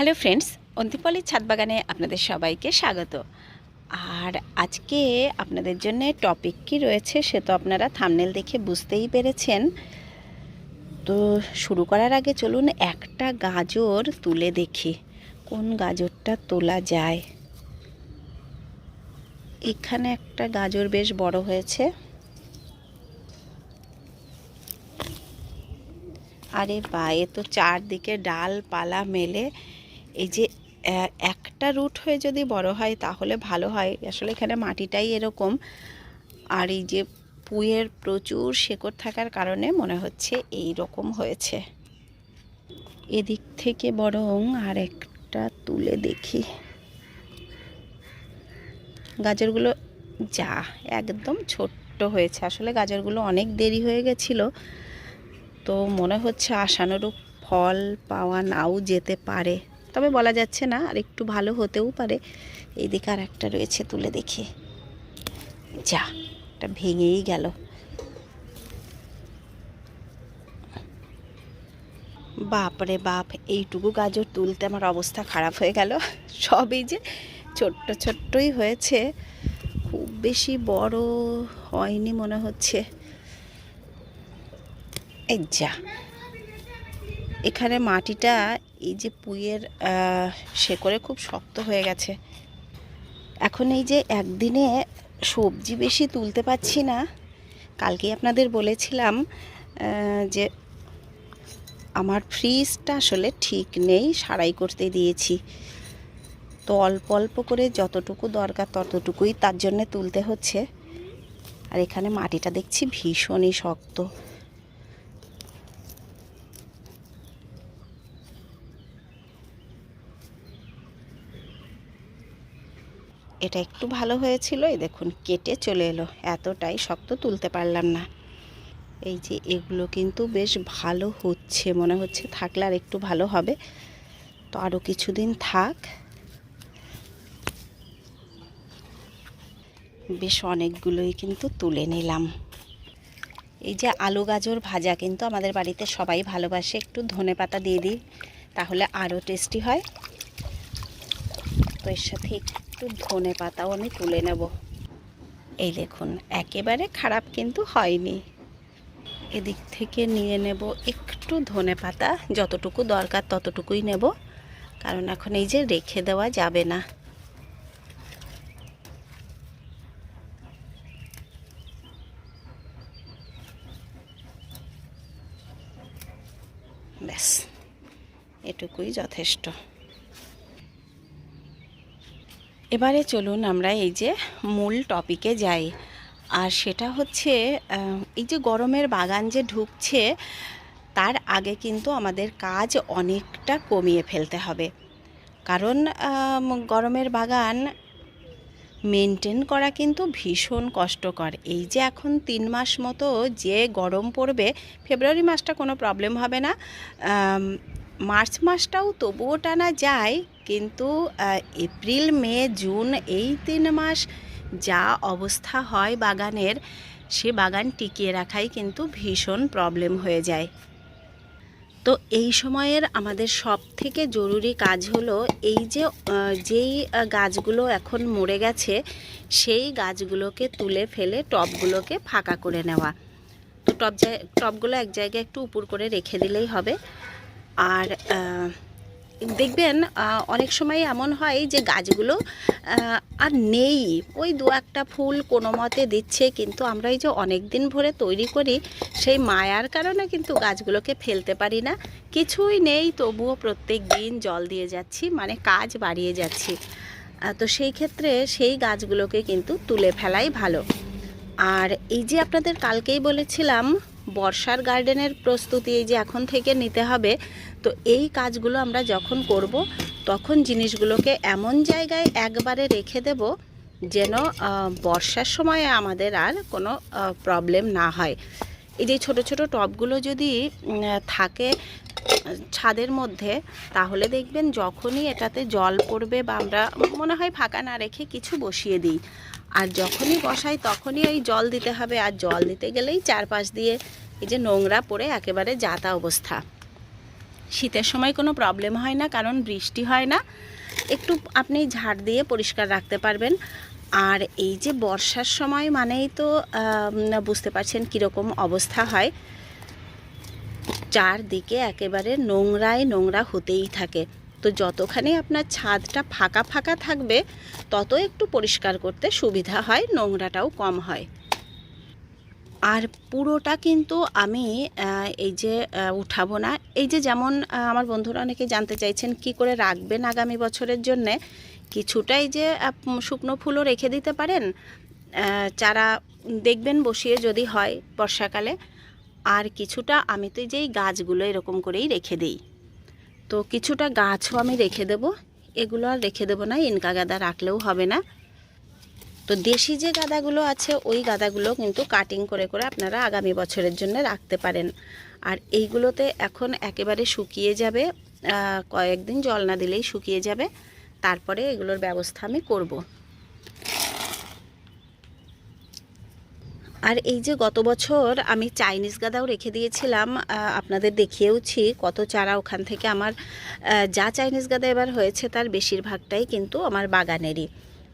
Hello friends অন্তিপলির ছাদ বাগানে আপনাদের সবাইকে স্বাগত। আর আজকে আপনাদের জন্য টপিক কি রয়েছে সে তো আপনারা থামনেল দেখে বুঝতেই পেরেছেন। তো শুরু করার আগে চলুন একটা গাজর তুলে দেখি, কোন গাজরটা তোলা যায়। এখানে একটা গাজর বেশ বড় হয়েছে। আরে বা এ তো চারদিকে ডালপালা মেলে। এই যে একটা রুট হয়ে যদি বড় হয় তাহলে ভালো হয়। আসলে এখানে মাটিটাই এরকম। আর এই যে পুঁয়ের প্রচুর শেকড় থাকার কারণে মনে হচ্ছে এই রকম হয়েছে। এদিক থেকে বরং আর একটা তুলে দেখি। গাজরগুলো, যা, একদম ছোট্ট হয়েছে। আসলে গাজরগুলো অনেক দেরি হয়ে গেছিল। তো মনে হচ্ছে আশানুরূপ ফল পাওয়া নাও যেতে পারে। তবে বলা যাচ্ছে না, আর একটু ভালো হতেও পারে। এইদিকে আর একটা রয়েছে তুলে দেখি। যা এটা ভেঙেই গেল। বাপরে বাপ, এইটুকু গাজর তুলতে আমার অবস্থা খারাপ হয়ে গেল। সবই যে ছোট্ট ছোট্টই হয়েছে, খুব বেশি বড় হয়নি মনে হচ্ছে। এই যা, এখানে মাটিটা এই যে পুইয়ের আহ, শেকড়ে খুব শক্ত হয়ে গেছে। এখন এই যে একদিনে সবজি বেশি তুলতে পারছি না কালকেই আপনাদের বলেছিলাম যে আমার ফ্রিজটা আসলে ঠিক নেই সারাই করতে দিয়েছি। তো অল্প অল্প করে যতটুকু দরকার ততটুকুই তার জন্য তুলতে হচ্ছে। আর এখানে মাটিটা দেখছি ভীষণই শক্ত। এটা একটু ভালো হয়েছিল, এই দেখুন, কেটে চলে এলো। এতটাই শক্ত তুলতে পারলাম না। এই যে এগুলো কিন্তু বেশ ভালো হচ্ছে, মনে হচ্ছে থাকলে আর একটু ভালো হবে। তো আরও কিছুদিন থাক। বেশ অনেকগুলোই কিন্তু তুলে নিলাম। এই যে আলু গাজর ভাজা কিন্তু আমাদের বাড়িতে সবাই ভালোবাসে। একটু ধনে পাতা দিয়ে দিই, তাহলে আরও টেস্টি হয়। তো এর সাথে একটু ধনে পাতাও আমি তুলে নেব। এই দেখুন, একেবারে খারাপ কিন্তু হয়নি। এদিক থেকে নিয়ে নেব একটু ধনে পাতা, যতটুকু দরকার ততটুকুই নেব, কারণ এখন এই যে রেখে দেওয়া যাবে না। ব্যাস, এটুকুই যথেষ্ট। এবারে চলুন আমরা এই যে মূল টপিকে যাই। আর সেটা হচ্ছে এই যে গরমের বাগান যে ঢুকছে, তার আগে কিন্তু আমাদের কাজ অনেকটা কমিয়ে ফেলতে হবে। কারণ গরমের বাগান মেনটেন করা কিন্তু ভীষণ কষ্টকর। এই যে এখন তিন মাস মতো যে গরম পড়বে, ফেব্রুয়ারি মাসটা কোনো প্রবলেম হবে না। মার্চ মাসটাও তবুও টানা যায় কিন্তু এপ্রিল, মে, জুন এই তিন মাস যা অবস্থা হয় বাগানের, সে বাগান টিকিয়ে রাখাই কিন্তু ভীষণ প্রবলেম হয়ে যায়। তো এই সময়ের আমাদের সব থেকে জরুরি কাজ হলো এই যে যেই গাছগুলো এখন মরে গেছে, সেই গাছগুলোকে তুলে ফেলে টবগুলোকে ফাঁকা করে নেওয়া। তো টব টবগুলো এক জায়গায় একটু উপর করে রেখে দিলেই হবে। আর দেখবেন অনেক সময় এমন হয় যে গাছগুলো আর নেই। ওই দু একটা ফুল কোনো মতে দিচ্ছে, কিন্তু আমরা এই যে অনেক দিন ভরে তৈরি করি, সেই মায়ার কারণে কিন্তু গাছগুলোকে ফেলতে পারি না। কিছুই নেই, তবুও প্রত্যেক দিন জল দিয়ে যাচ্ছি মানে কাজ বাড়িয়ে যাচ্ছি। তো সেই ক্ষেত্রে সেই গাছগুলোকে কিন্তু তুলে ফেলাই ভালো। আর এই যে আপনাদের কালকেই বলেছিলাম বর্ষার গার্ডেনের প্রস্তুতি এই যে এখন থেকে নিতে হবে, তো এই কাজগুলো আমরা যখন করব, তখন জিনিসগুলোকে এমন জায়গায় একবারে রেখে দেব যেন বর্ষার সময় আমাদের আর কোনো প্রবলেম না হয়। এই যে ছোটো ছোটো টবগুলো যদি থাকে ছাদের মধ্যে, তাহলে দেখবেন যখনই এটাতে জল পড়বে বা আমরা মনে হয় ফাঁকা না রেখে কিছু বসিয়ে দিই। আর যখনই বসাই তখনই ওই জল দিতে হবে। আর জল দিতে গেলেই চারপাশ দিয়ে এই যে নোংরা পড়ে একেবারে যাতা অবস্থা। শীতের সময় কোনো প্রবলেম হয় না, কারণ বৃষ্টি হয় না। একটু আপনি ঝাড় দিয়ে পরিষ্কার রাখতে পারবেন। আর এই যে বর্ষার সময় মানেই তো বুঝতে পারছেন কীরকম অবস্থা হয়। চারদিকে একেবারে নোংরায় নোংরা হতেই থাকে। তো যতখানি আপনার ছাদটা ফাঁকা ফাঁকা থাকবে, তত একটু পরিষ্কার করতে সুবিধা হয়, নোংরাটাও কম হয়। আর পুরোটা কিন্তু আমি এই যে উঠাবো না। এই যে যেমন আমার বন্ধুরা অনেকে জানতে চাইছেন কি করে রাখবেন আগামী বছরের জন্যে, কিছুটা এই যে শুকনো ফুলও রেখে দিতে পারেন। চারা দেখবেন বসিয়ে যদি হয় বর্ষাকালে। আর কিছুটা আমি তো যেই গাছগুলো এরকম করেই রেখে দিই। তো কিছুটা গাছও আমি রেখে দেব। এগুলো আর রেখে দেবো না, ইনকা গাদা রাখলেও হবে না। তো দেশি যে গাদাগুলো আছে, ওই গাদাগুলো কিন্তু কাটিং করে করে আপনারা আগামী বছরের জন্য রাখতে পারেন। আর এইগুলোতে এখন একেবারে শুকিয়ে যাবে কয়েকদিন জল না দিলেই শুকিয়ে যাবে। তারপরে এগুলোর ব্যবস্থা আমি করব। আর এই যে গত বছর আমি চাইনিজ গাদাও রেখে দিয়েছিলাম আপনাদের দেখিয়েওছি কত চারা ওখান থেকে আমার যা চাইনিজ গাদা এবার হয়েছে তার বেশিরভাগটাই কিন্তু আমার বাগানেরই।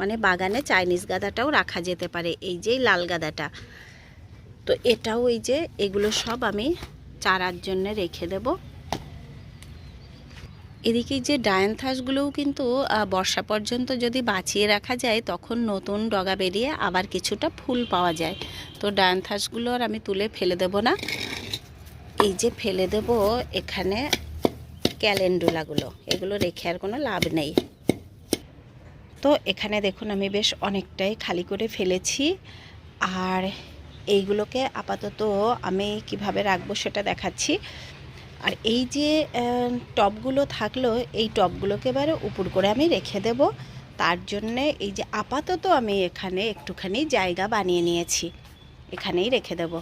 মানে বাগানে চাইনিজ গাদাটাও রাখা যেতে পারে, এই যে লাল গাদাটা। তো এটাও এই যে, এগুলো সব আমি চারার জন্য রেখে দেব। এদিকে যে ডায়ানথাসগুলোও কিন্তু বর্ষা পর্যন্ত যদি বাঁচিয়ে রাখা যায়, তখন নতুন ডগা বেরিয়ে আবার কিছুটা ফুল পাওয়া যায়। তো ডায়ানথাসগুলো আর আমি তুলে ফেলে দেব না। এই যে ফেলে দেব এখানে ক্যালেন্ডুলাগুলো এগুলো রেখে আর কোনো লাভ নেই। তো এখানে দেখুন আমি বেশ অনেকটাই খালি করে ফেলেছি। আর এইগুলোকে আপাতত আমি কীভাবে রাখব সেটা দেখাচ্ছি। আর এই যে আহ, টবগুলো থাকল এই টবগুলোকে এবারে উপর করে আমি রেখে দেব। তার জন্যে এই যে আপাতত আমি এখানে একটুখানি জায়গা বানিয়ে নিয়েছি। এখানেই রেখে দেব।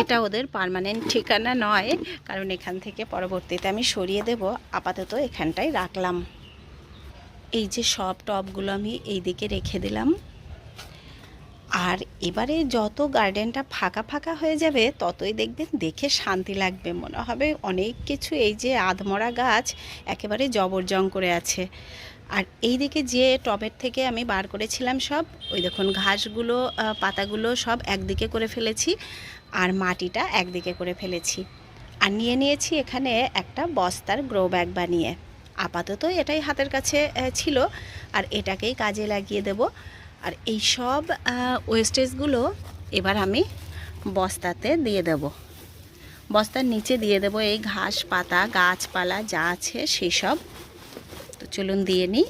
এটা ওদের পার্মানেন্ট ঠিকানা নয়, কারণ এখান থেকে পরবর্তীতে আমি সরিয়ে দেব। আপাতত এখানটাই রাখলাম। এই যে সব টবগুলো আমি এই দিকে রেখে দিলাম। আর এবারে যত গার্ডেনটা ফাঁকা ফাঁকা হয়ে যাবে, ততই দেখবেন দেখে শান্তি লাগবে। মনে হবে অনেক কিছু, এই যে আধমরা গাছ একেবারে জবরজং করে আছে। আর এই দিকে যে টবের থেকে আমি বার করেছিলাম সব, ওই দেখুন ঘাসগুলো পাতাগুলো সব একদিকে করে ফেলেছি আর মাটিটা একদিকে করে ফেলেছি। আর নিয়ে নিয়েছি এখানে একটা বস্তার গ্রো ব্যাগ বানিয়ে। আপাতত এটাই হাতের কাছে ছিল আর এটাকেই কাজে লাগিয়ে দেব। আর এই সব ওয়েস্টেজগুলো এবার আমি বস্তাতে দিয়ে দেব। বস্তার নিচে দিয়ে দেব এই ঘাস, পাতা, গাছপালা যা আছে সেই সব তো চলুন দিয়ে নিই।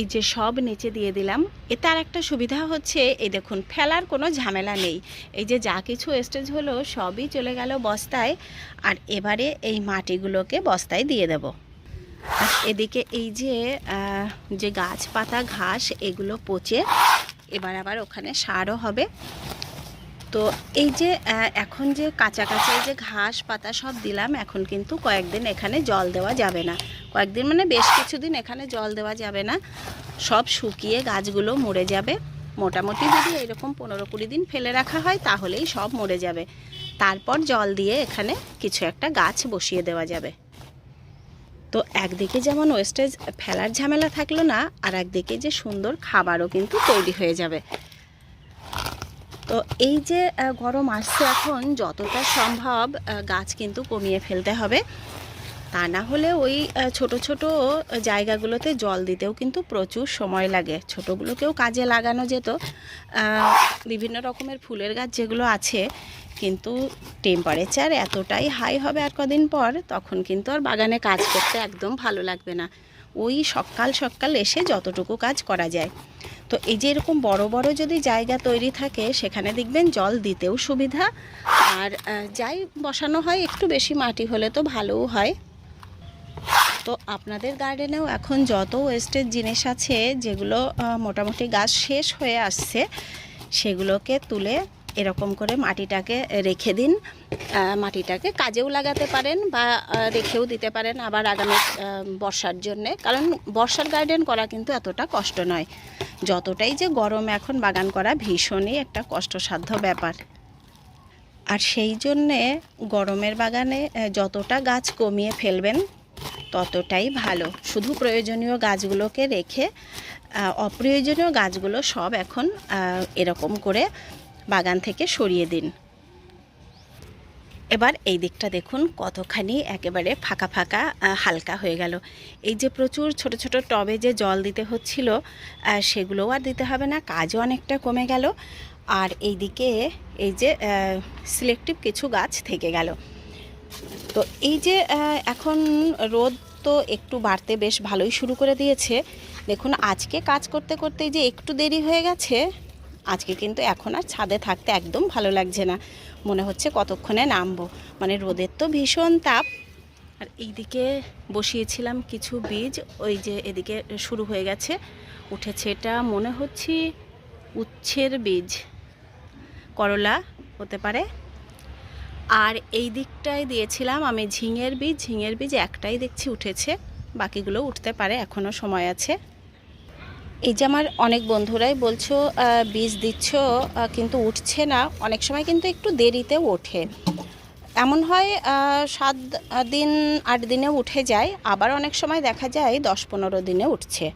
এই যে সব নিচে দিয়ে দিলাম। এতে আর একটা সুবিধা হচ্ছে, এই দেখুন, ফেলার কোনো ঝামেলা নেই। এই যে যা কিছু স্টেজ হলো, সবই চলে গেল বস্তায়। আর এবারে এই মাটিগুলোকে বস্তায় দিয়ে দেব। আর এদিকে এই যে যে গাছপাতা, ঘাস, এগুলো পচে এবার আবার ওখানে সারও হবে। তো এই যে এখন যে কাঁচা এই যে ঘাস পাতা সব দিলাম, এখন কিন্তু কয়েকদিন এখানে জল দেওয়া যাবে না। কয়েকদিন মানে বেশ কিছুদিন এখানে জল দেওয়া যাবে না। সব শুকিয়ে গাছগুলো মরে যাবে। মোটামুটি যদি এরকম পনেরো কুড়ি দিন ফেলে রাখা হয়, তাহলেই সব মরে যাবে। তারপর জল দিয়ে এখানে কিছু একটা গাছ বসিয়ে দেওয়া যাবে। তো একদিকে যেমন ওয়েস্টেজ ফেলার ঝামেলা থাকল না আর একদিকে যে সুন্দর খাবারও কিন্তু তৈরি হয়ে যাবে। তো এই যে গরম আসছে এখন, যতটা সম্ভব গাছ কিন্তু কমিয়ে ফেলতে হবে। তা না হলে ওই ছোট ছোট জায়গাগুলোতে জল দিতেও কিন্তু প্রচুর সময় লাগে। ছোটোগুলোকেও কাজে লাগানো যেত। বিভিন্ন রকমের ফুলের গাছ যেগুলো আছে, কিন্তু টেম্পারেচার এতটাই হাই হবে আর কদিন পর, তখন কিন্তু আর বাগানে কাজ করতে একদম ভালো লাগবে না। ওই সকাল সকাল এসে যতটুকু কাজ করা যায়। তো এই যে এরকম বড় বড় যদি জায়গা তৈরি থাকে, সেখানে দেখবেন জল দিতেও সুবিধা। আর যাই বসানো হয়, একটু বেশি মাটি হলে তো ভালোও হয়। তো আপনাদের গার্ডেনেও এখন যত ওয়েস্টের জিনিস আছে, যেগুলো মোটামুটি গাছ শেষ হয়ে আসছে, সেগুলোকে তুলে এরকম করে মাটিটাকে রেখে দিন। মাটিটাকে কাজেও লাগাতে পারেন বা রেখেও দিতে পারেন আবার আগামী বর্ষার জন্যে। কারণ বর্ষার গার্ডেন করা কিন্তু এতটা কষ্ট নয়। যতটাই যে গরম এখন বাগান করা ভীষণই একটা কষ্টসাধ্য ব্যাপার। আর সেই জন্যে গরমের বাগানে যতটা গাছ কমিয়ে ফেলবেন, ততটাই ভালো। শুধু প্রয়োজনীয় গাছগুলোকে রেখে অপ্রয়োজনীয় গাছগুলো সব এখন এরকম করে বাগান থেকে সরিয়ে দিন। এবার এই দিকটা দেখুন, কতখানি একেবারে ফাঁকা ফাঁকা হালকা হয়ে গেল। এই যে প্রচুর ছোট ছোট টবে যে জল দিতে হচ্ছিল সেগুলোও আর দিতে হবে না, কাজও অনেকটা কমে গেল। আর এইদিকে এই যে সিলেক্টিভ কিছু গাছ থেকে গেল। তো এই যে এখন রোদ তো একটু বাড়তে বেশ ভালোই শুরু করে দিয়েছে। দেখুন, আজকে কাজ করতে করতে যে একটু দেরি হয়ে গেছে আজকে কিন্তু এখন আর ছাদে থাকতে একদম ভালো লাগছে না। মনে হচ্ছে কতক্ষণে নামবো। মানে রোদের তো ভীষণ তাপ। আর এইদিকে বসিয়েছিলাম কিছু বীজ। ওই যে এদিকে শুরু হয়ে গেছে। উঠেছে এটা মনে হচ্ছে উচ্ছের বীজ। করলা হতে পারে। আর এই দিকটায় দিয়েছিলাম আমি ঝিঙের বীজ। ঝিঙের বীজ একটাই দেখছি উঠেছে। বাকিগুলো উঠতে পারে এখনও সময় আছে। এই যে আমার অনেক বন্ধুরাই বলছো বীজ দিচ্ছ কিন্তু উঠছে না। অনেক সময় কিন্তু একটু দেরিতে ওঠে। এমন হয় সাত দিন, আট দিনে উঠে যায়, আবার অনেক সময় দেখা যায় দশ পনেরো দিনে উঠছে।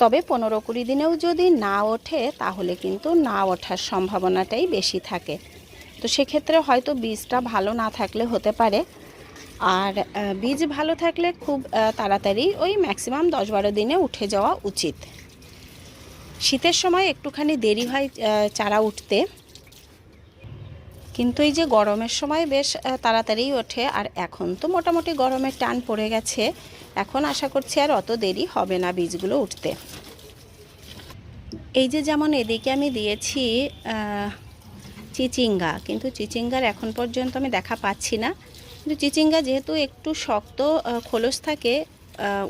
তবে পনেরো কুড়ি দিনেও যদি না ওঠে, তাহলে কিন্তু না ওঠার সম্ভাবনাটাই বেশি থাকে। তো সেক্ষেত্রে হয়তো বীজটা ভালো না থাকলে হতে পারে। আর বীজ ভালো থাকলে খুব তাড়াতাড়ি ওই ম্যাক্সিমাম দশ বারো দিনে উঠে যাওয়া উচিত। শীতের সময় একটুখানি দেরি হয় চারা উঠতে। কিন্তু এই যে গরমের সময় বেশ তাড়াতাড়ি ওঠে, আর এখন তো মোটামুটি গরমের টান পড়ে গেছে। এখন আশা করছি আর অত দেরি হবে না বীজগুলো উঠতে। এই যে যেমন এদিকে আমি দিয়েছি চিচিঙ্গা, কিন্তু চিচিঙ্গার এখন পর্যন্ত আমি দেখা পাচ্ছি না। কিন্তু চিচিঙ্গা যেহেতু একটু শক্ত খোলস থাকে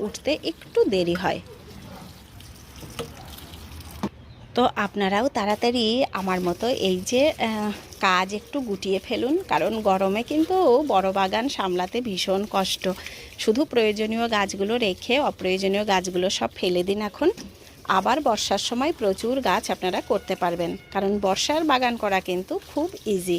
উঠতে একটু দেরি হয়। তো আপনারাও তাড়াতাড়ি আমার মতো এই যে কাজ একটু গুটিয়ে ফেলুন, কারণ গরমে কিন্তু বড় বাগান সামলাতে ভীষণ কষ্ট। শুধু প্রয়োজনীয় গাছগুলো রেখে অপ্রয়োজনীয় গাছগুলো সব ফেলে দিন এখন। আবার বর্ষার সময় প্রচুর গাছ আপনারা করতে পারবেন, কারণ বর্ষার বাগান করা কিন্তু খুব ইজি